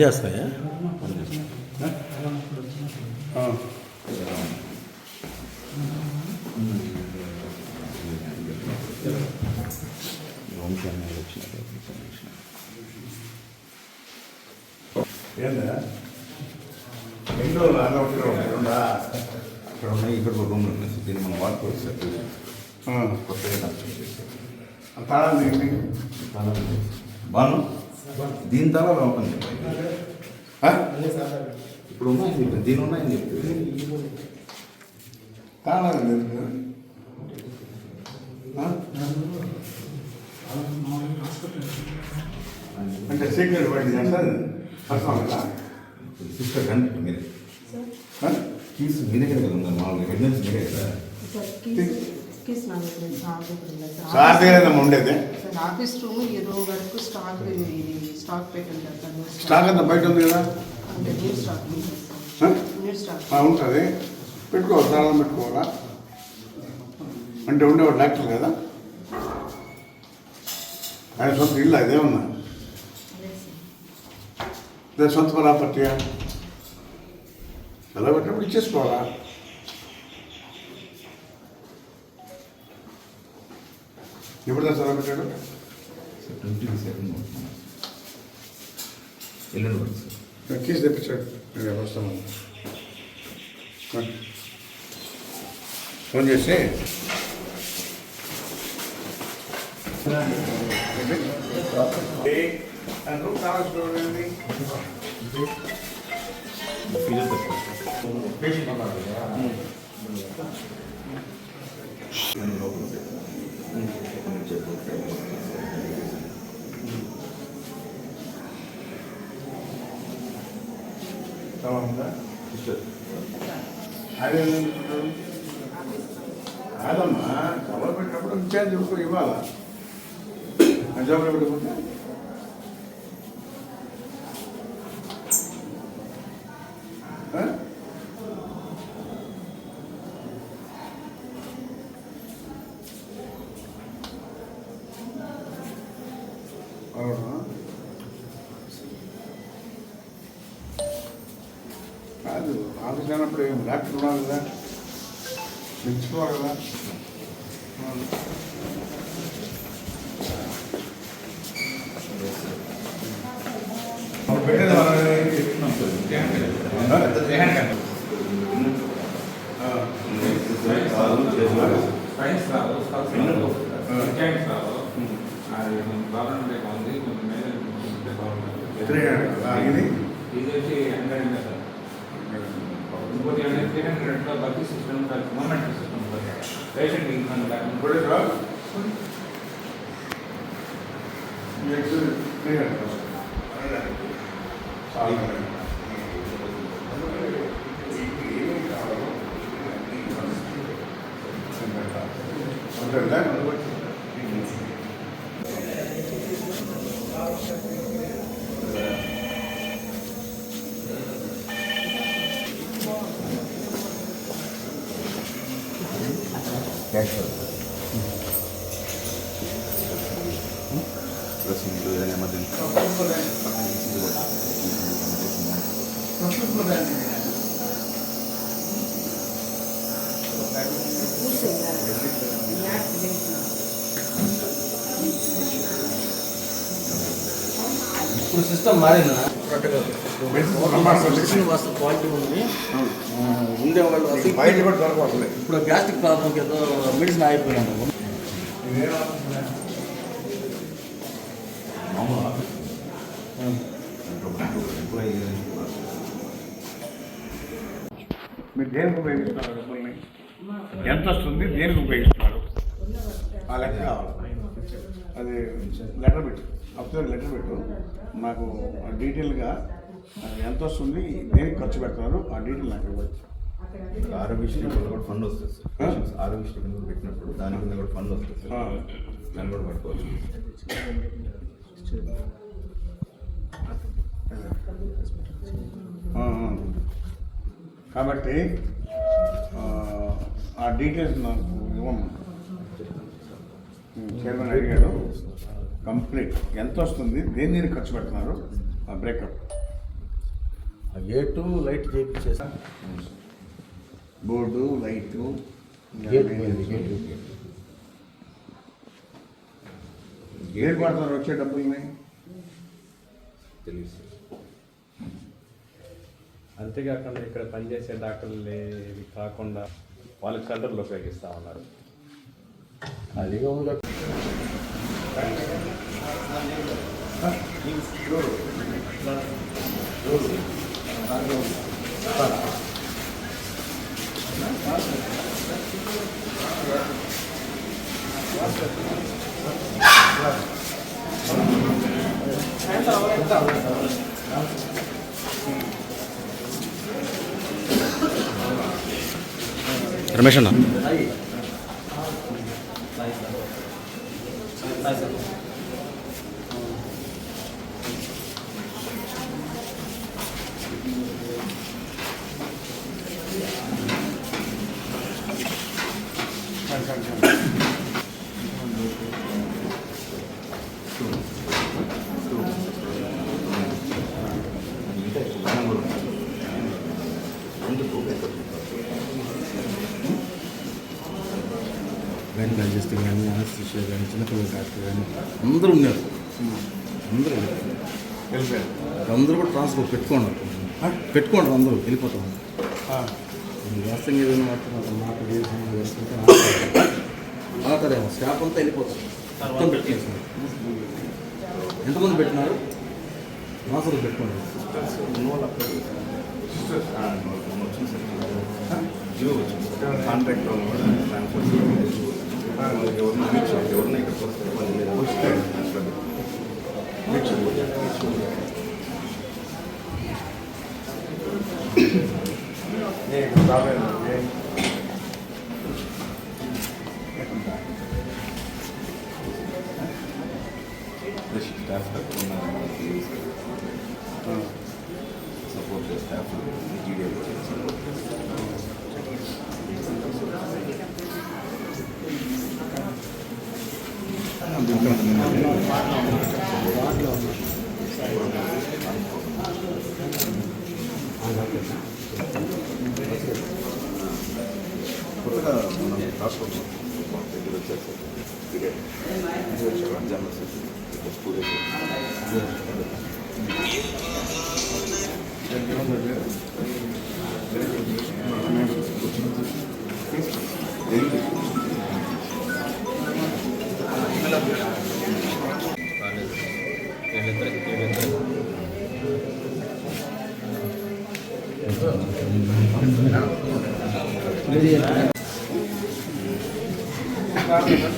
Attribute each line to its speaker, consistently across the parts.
Speaker 1: పనిచేస్తాయా
Speaker 2: ఏందా ఎన్ని అలా ఒకటి ఉంటుందా
Speaker 1: అక్కడ ఉన్నాయి ఇక్కడ ఒక రూమ్ ఉన్నాయి దీన్ని మనం వాడుకోవచ్చు సార్ కొత్తగా
Speaker 2: తాళం.
Speaker 1: బాను దీని తాళాలు ఓపెన్ చెప్పండి
Speaker 2: ఆ?
Speaker 1: ఇప్పుడు ఉన్నాయని చెప్పి దీని ఉన్నాయని చెప్పి
Speaker 2: తాళాలు లేదు ఆ? అంటే సీక్రెట్ పడింది అంటే పర్సనల్ కదా
Speaker 1: సిస్టర్ కనిపెట్టు మీరే
Speaker 2: ఆ?
Speaker 1: కీస్ మీ దగ్గర కదా ఉంది? మామూలుగా. హెడ్లైన్స్ మీరే కదా?
Speaker 3: సార్ కీస్ సార్
Speaker 2: ఉండేది
Speaker 3: సార్ ఆఫీస్ రూమ్ ఈ రూమ్ వరకు స్టాక్ స్టాక్ సార్
Speaker 2: స్టాక్ అంతా బయట ఉంది కదా
Speaker 3: అంటే న్యూ స్టాక్ న్యూ స్టాక్
Speaker 2: ఉంటుంది పెట్టుకోవాలి తాళం పెట్టుకోవాలా అంటే ఉండేవాడు డాక్టర్ కదా ఆయన సొంత ఇల్లు
Speaker 3: అదే
Speaker 2: లేదా సొంత ప్రాపర్టీయా పెట్టినప్పుడు ఇచ్చేసుకోవాలా ఎప్పుడు పెట్టాడు?
Speaker 1: సార్ ట్వంటీ సెకండ్ ఎల్లుండి వరకు సార్.
Speaker 2: కీస్ తెప్పించాడు. నేను వస్తాను? ఫోన్ చేసి. అదే కాదమ్మా సెలవు పెట్టినప్పుడు ఇన్ఛార్జ్ ఇవ్వాలా? ఆ జాబ్లో కాదు ఆఫీస్ అయినప్పుడు ఏం? డాక్టర్ ఉన్నారు కదా? తెచ్చుకోవాలి కదా? పెట్టేది మనమే చెప్తున్నాం?
Speaker 4: సైన్స్ రాదు రాదు అది ఎక్కువ ఉంది కొంచెం
Speaker 2: హండ్రెడ్. ఆ, ఇది?
Speaker 4: ఇది వచ్చి But you have 300 for Baki system, for moment system. Patient
Speaker 2: being on the back. What is wrong? You
Speaker 1: have 300. మీరు ఏదైనా ఎమర్జెన్సీ
Speaker 5: ఇప్పుడు సిస్టమ్ మారిందా క్వాలిటీ ఉంది
Speaker 2: కూడా దొరకవట్లేదు
Speaker 5: ఇప్పుడు గ్యాస్ట్రిక్ ప్రాబ్లంకి ఏదో మెడిసిన్ అయిపోయినాను
Speaker 1: మామూలు ఆఫీస్
Speaker 2: మీరు దేనికి ఉపయోగిస్తున్నారు డబ్బుల్ని ఎంత వస్తుంది? దేనికి ఉపయోగిస్తున్నారు? ఆ లెక్క కావాలి. అది లెటర్ పెట్టు. అప్పుడు లెటర్ పెట్టు. నాకు డీటెయిల్గా ఎంత వస్తుంది దేనికి ఖర్చు పెడతారు ఆ డీటెయిల్ నాకు ఇవ్వచ్చు.
Speaker 1: ఆరోగ్యశ్రీ కింద కూడా ఫండ్ వస్తుంది సార్. ఆరోగ్యశ్రీ కింద పెట్టినప్పుడు దాని కింద కూడా ఫండ్ వస్తుంది. సార్. దాన్ని కూడా పట్టుకోవచ్చు.
Speaker 2: కాబట్టి ఆ, డీటెయిల్స్ నాకు ఇవ్వము చైర్మన్ అడిగాడు. కంప్లీట్. ఎంత వస్తుంది? దేని దేనికి ఖర్చు పెడుతున్నారు? ఆ బ్రేకప్.
Speaker 5: ఆ గేటు లైట్ చేయించేసా
Speaker 2: బోర్డు లైటు
Speaker 5: గేట్ గేట్
Speaker 2: పడుతున్నారు వచ్చే డబ్బుల్ని?
Speaker 1: తెలియదు
Speaker 6: అంతేకాకుండా ఇక్కడ పనిచేసే డాక్టర్లు ఇవి కాకుండా వాళ్ళకి సెంటర్లు ఉపయోగిస్తూ ఉన్నారు.
Speaker 5: అదిగా ఉంది.
Speaker 7: రమేష్ అన్న
Speaker 1: ఇంకా మనం కూడా ఎందుకు
Speaker 5: వెన్ డైజెస్టింగ్ అనస్థిషియా కానీ చిన్నపిల్లల డాక్టర్ కానీ అందరూ ఉన్నారు. అందరూ.
Speaker 2: వెళ్ళిపోయారు
Speaker 5: అందరూ కూడా ట్రాన్స్ఫర్ పెట్టుకోండి. పెట్టుకోండి అందరూ వెళ్ళిపోతాం. వాస్తవంగా ఏదైనా అతను మాట చేసిన వేసుకుంటే ఆతారేమో స్టాఫ్ అంతా వెళ్ళిపోతాం. మొత్తం పెట్టేసాం. ఎంతమంది పెట్టినారు? మాసలు పెట్టుకోండి.
Speaker 1: జీవో వచ్చింది. కాంట్రాక్ట్ వాళ్ళు కూడా ట్రాన్స్ఫర్ ఎవరిని ఎవరిని ఇక్కడికి వస్తారు వాళ్ళు లేదా వస్తే
Speaker 2: నేను రాలేదు
Speaker 1: స్టాఫ్ తక్కువ సపోర్ట్ స్టాఫ్ జీడియో సపోర్ట్ కొత్తగా మనం రాసుకోవాలి దగ్గర వచ్చేసి పీరియడ్ రంజాన్ వచ్చేసి స్కూల్
Speaker 2: 하면은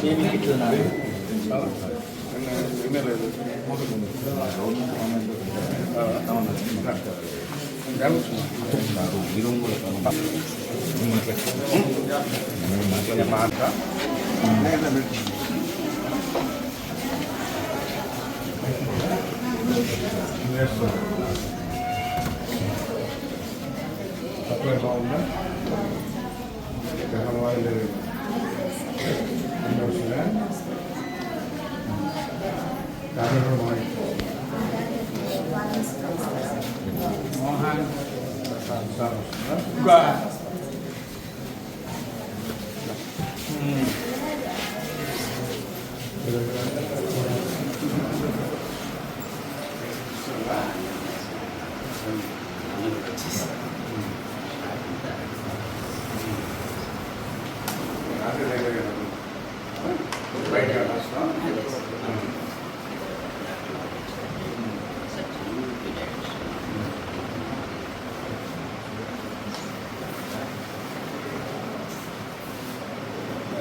Speaker 2: 재미있 లేదు వస్తుందా దాని కూడా బాగుంది మోహన్ ప్రసాద్ సార్ వస్తుందా రాత్రి దగ్గర బయట వస్తాం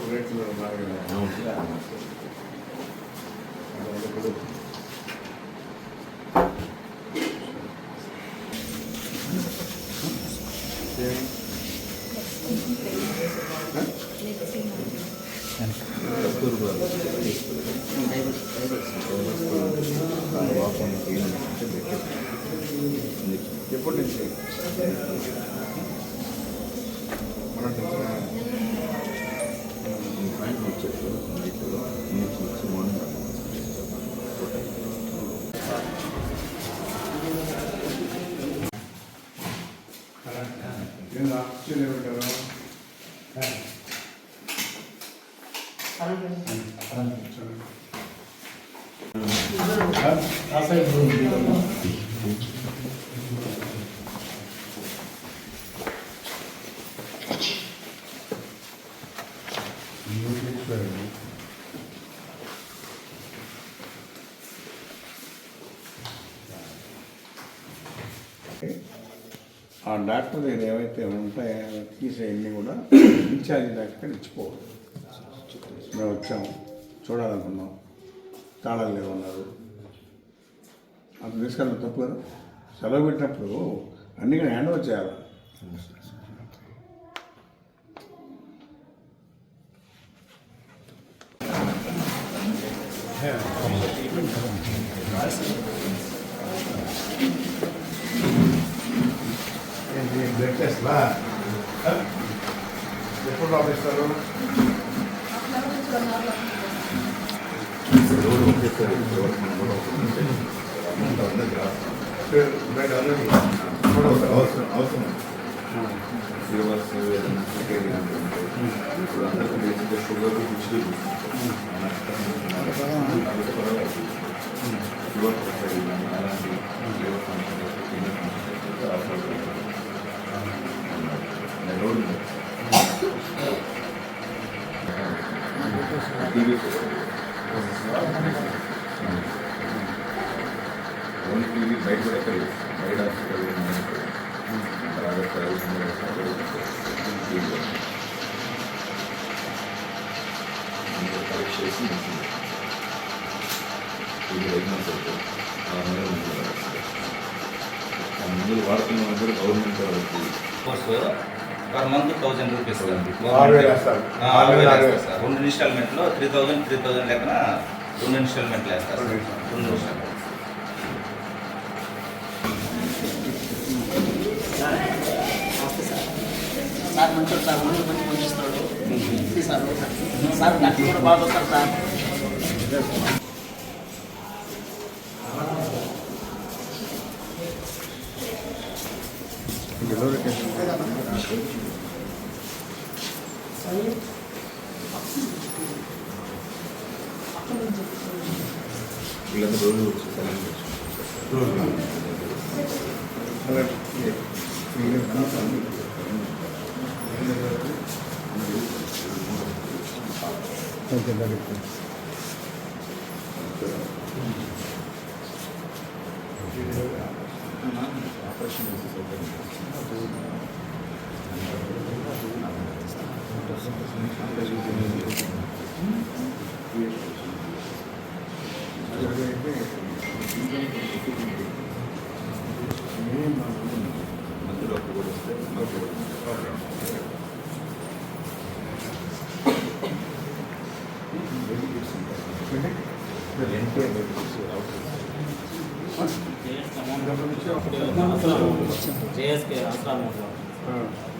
Speaker 2: బాగా ఎప్పటి నుంచి మన
Speaker 1: పాయింట్ వచ్చేది నైట్లో నుంచి వచ్చి మార్నింగ్
Speaker 2: ఏం ఆశ్చర్యం పెట్టారు ఆ డాక్టర్ దగ్గర ఏవైతే ఉంటాయో తీసేయన్నీ కూడా ఇన్ఛార్జి డాక్టర్ ఇచ్చిపోవాలి. మేము వచ్చాము. చూడాలనుకున్నాం. తాళాలు లేవన్నారు. అంత తీసుకెళ్ళడం తప్పు కదా? సెలవు పెట్టినప్పుడు అన్నీ కూడా హ్యాండ్ ఓవర్ చేయాలి. బ్లడ్ ఎప్పుడు పంపిస్తారు
Speaker 1: ఎవరు ఒకేసారి ఎవరు మనం కూడా అవసరం అవసరం ఫీవర్స్ ఇప్పుడు అందరికీ బేసిక్గా షుగర్ అలాంటి function road TV only TV బయట కూడా ఎక్కడ. బయట హాస్పిటల్ కలెక్ట్ చేసి మందులు వాడుతున్న గవర్నమెంట్ వాళ్ళకి.
Speaker 2: Per month thousand rupees.
Speaker 7: రెండు ఇన్స్టాల్మెంట్లో త్రీ థౌజండ్ త్రీ థౌజండ్ లెక్కన రెండు ఇన్స్టాల్మెంట్లు వేస్తారు.
Speaker 2: రెండు
Speaker 7: ఇన్స్టాల్మెంట్
Speaker 8: సార్ మంచోడు సార్ మంచి మంచి పని సార్ సార్ నాకు కూడా బాగా వస్తారు సార్.
Speaker 1: వీళ్ళందరూ రోజు వచ్చి సెలవు తెచ్చుకుంటారు. మందులు మధ్యలో కూడా వస్తే మందులు
Speaker 8: జేఎస్కే ఆశ్రమంలో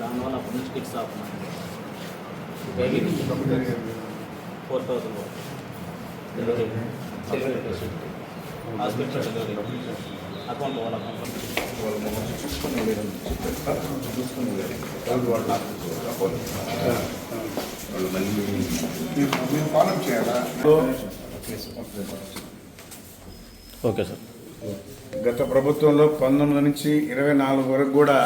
Speaker 8: దానివల్ల అప్పటి నుంచి కిట్స్ ఆపుతున్నాను బేబీకి four thousand delivery hospital account వాళ్ళ అకౌంట్
Speaker 1: వాళ్ళు మమ్మల్ని చూసుకుని చూసుకుని వెళ్ళారు వాళ్ళు మళ్ళీ
Speaker 2: మీరు ఫాలో చేయాలా
Speaker 5: ఓకే సార్.
Speaker 2: గత ప్రభుత్వంలో పంతొమ్మిది నుంచి ఇరవై నాలుగు వరకు కూడా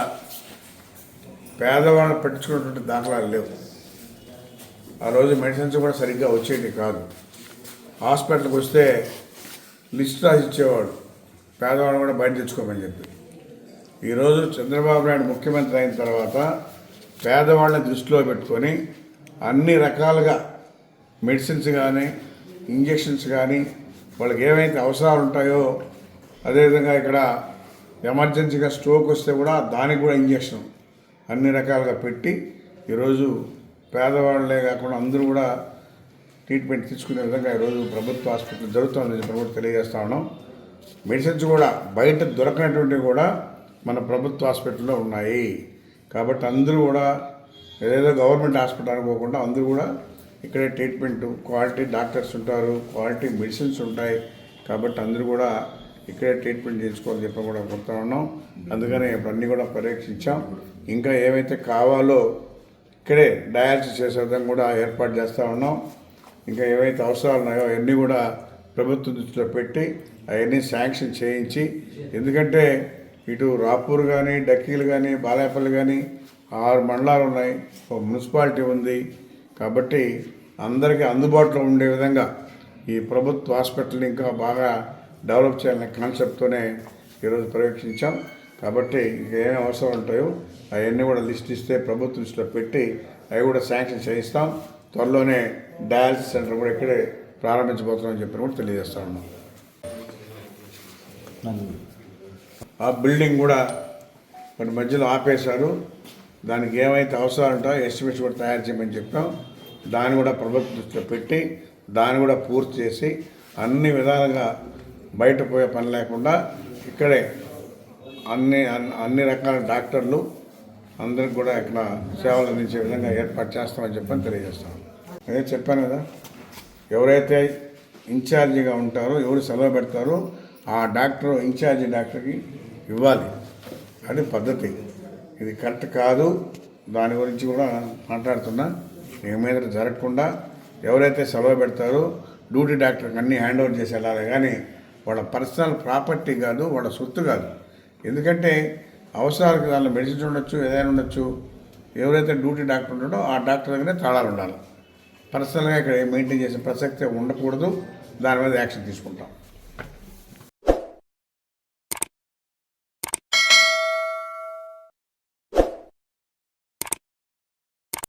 Speaker 2: పేదవాళ్ళని పట్టించుకున్నటువంటి దాఖలాలు లేవు. ఆ రోజు మెడిసిన్స్ కూడా సరిగ్గా వచ్చేది కాదు. హాస్పిటల్కి వస్తే లిస్ట్ రాసి ఇచ్చేవాడు పేదవాళ్ళు కూడా బయట తెచ్చుకోమని చెప్పి. ఈరోజు చంద్రబాబు నాయుడు ముఖ్యమంత్రి అయిన తర్వాత పేదవాళ్ళని దృష్టిలో పెట్టుకొని అన్ని రకాలుగా మెడిసిన్స్ కానీ ఇంజెక్షన్స్ కానీ వాళ్ళకి ఏవైతే అవసరాలు ఉంటాయో అదేవిధంగా ఇక్కడ ఎమర్జెన్సీగా స్ట్రోక్ వస్తే కూడా దానికి కూడా ఇంజెక్షన్ అన్ని రకాలుగా పెట్టి ఈరోజు పేదవాళ్ళే కాకుండా అందరూ కూడా ట్రీట్మెంట్ తీసుకునే విధంగా ఈరోజు ప్రభుత్వ ఆసుపత్రులు జరుగుతుందని చెప్పి కూడా తెలియజేస్తా ఉన్నాం. మెడిసిన్స్ కూడా బయట దొరకనటువంటివి కూడా మన ప్రభుత్వ హాస్పిటల్లో ఉన్నాయి. కాబట్టి అందరూ కూడా ఏదేదో గవర్నమెంట్ హాస్పిటల్ అనుకోకుండా అందరూ కూడా ఇక్కడే ట్రీట్మెంట్ క్వాలిటీ డాక్టర్స్ ఉంటారు క్వాలిటీ మెడిసిన్స్ ఉంటాయి. కాబట్టి అందరూ కూడా ఇక్కడే ట్రీట్మెంట్ చేసుకోవాలని చెప్పి కూడా కోరుతా ఉన్నాం. అందుకనే ఇవన్నీ కూడా పరీక్షించాం. ఇంకా ఏమైతే కావాలో ఇక్కడే డయాలసిస్ చేసే విధంగా కూడా ఏర్పాటు చేస్తూ ఉన్నాం. ఇంకా ఏవైతే అవసరాలు ఉన్నాయో అవన్నీ కూడా ప్రభుత్వం దృష్టిలో పెట్టి అవన్నీ శాంక్షన్ చేయించి ఎందుకంటే ఇటు రాపూర్ కానీ డక్కీలు కానీ బాలాయపల్లి కానీ ఆరు మండలాలు ఉన్నాయి ఒక మున్సిపాలిటీ ఉంది. కాబట్టి అందరికీ అందుబాటులో ఉండే విధంగా ఈ ప్రభుత్వ హాస్పిటల్ని ఇంకా బాగా డెవలప్ చేయాలనే కాన్సెప్ట్తోనే ఈరోజు పర్యవేక్షించాం కాబట్టి ఇంకా ఏమేమి అవసరం ఉంటాయో అవన్నీ కూడా లిస్ట్ ఇస్తే ప్రభుత్వ దృష్టిలో పెట్టి అవి కూడా శాంక్షన్ చేయిస్తాం. త్వరలోనే డయాలసిస్ సెంటర్ కూడా ఇక్కడే ప్రారంభించబోతున్నామని చెప్పి కూడా తెలియజేస్తా ఉన్నాం. ఆ బిల్డింగ్ కూడా మరి మధ్యలో ఆపేశారు. దానికి ఏమైతే అవసరాలు ఉంటాయో ఎస్టిమేట్స్ కూడా తయారు చేయమని చెప్పాం. దాన్ని కూడా ప్రభుత్వ దృష్టిలో పెట్టి దాన్ని కూడా పూర్తి చేసి అన్ని విధాలుగా బయట పోయే పని లేకుండా ఇక్కడే అన్ని అన్ని- అన్ని రకాల డాక్టర్లు అందరికి కూడా ఇక్కడ సేవలు అందించే విధంగా ఏర్పాటు చేస్తామని చెప్పని తెలియజేస్తాం. అదే చెప్పాను కదా ఎవరైతే ఇన్ఛార్జిగా ఉంటారో ఎవరు సెలవు పెడతారో ఆ డాక్టర్ ఇన్ఛార్జి డాక్టర్కి ఇవ్వాలి. అది పద్ధతి. ఇది కరెక్ట్ కాదు. దాని గురించి కూడా మాట్లాడుతున్నా. ఇక మీద జరగకుండా ఎవరైతే సెలవు పెడతారో డ్యూటీ డాక్టర్కి అన్నీ హ్యాండ్ ఓవర్ చేసి వెళ్ళాలి. కానీ వాళ్ళ పర్సనల్ ప్రాపర్టీ కాదు వాళ్ళ సొత్తు కాదు. ఎందుకంటే అవసరాలకు దానిలో మెడిసిన్స్ ఉండొచ్చు ఏదైనా ఉండొచ్చు. ఎవరైతే డ్యూటీ డాక్టర్ ఉంటాడో ఆ డాక్టర్ దగ్గరే తాళాలు ఉండాలి. పర్సనల్గా ఇక్కడ మెయింటైన్ చేసే ప్రసక్తి ఉండకూడదు. దాని మీద యాక్షన్ తీసుకుంటాం.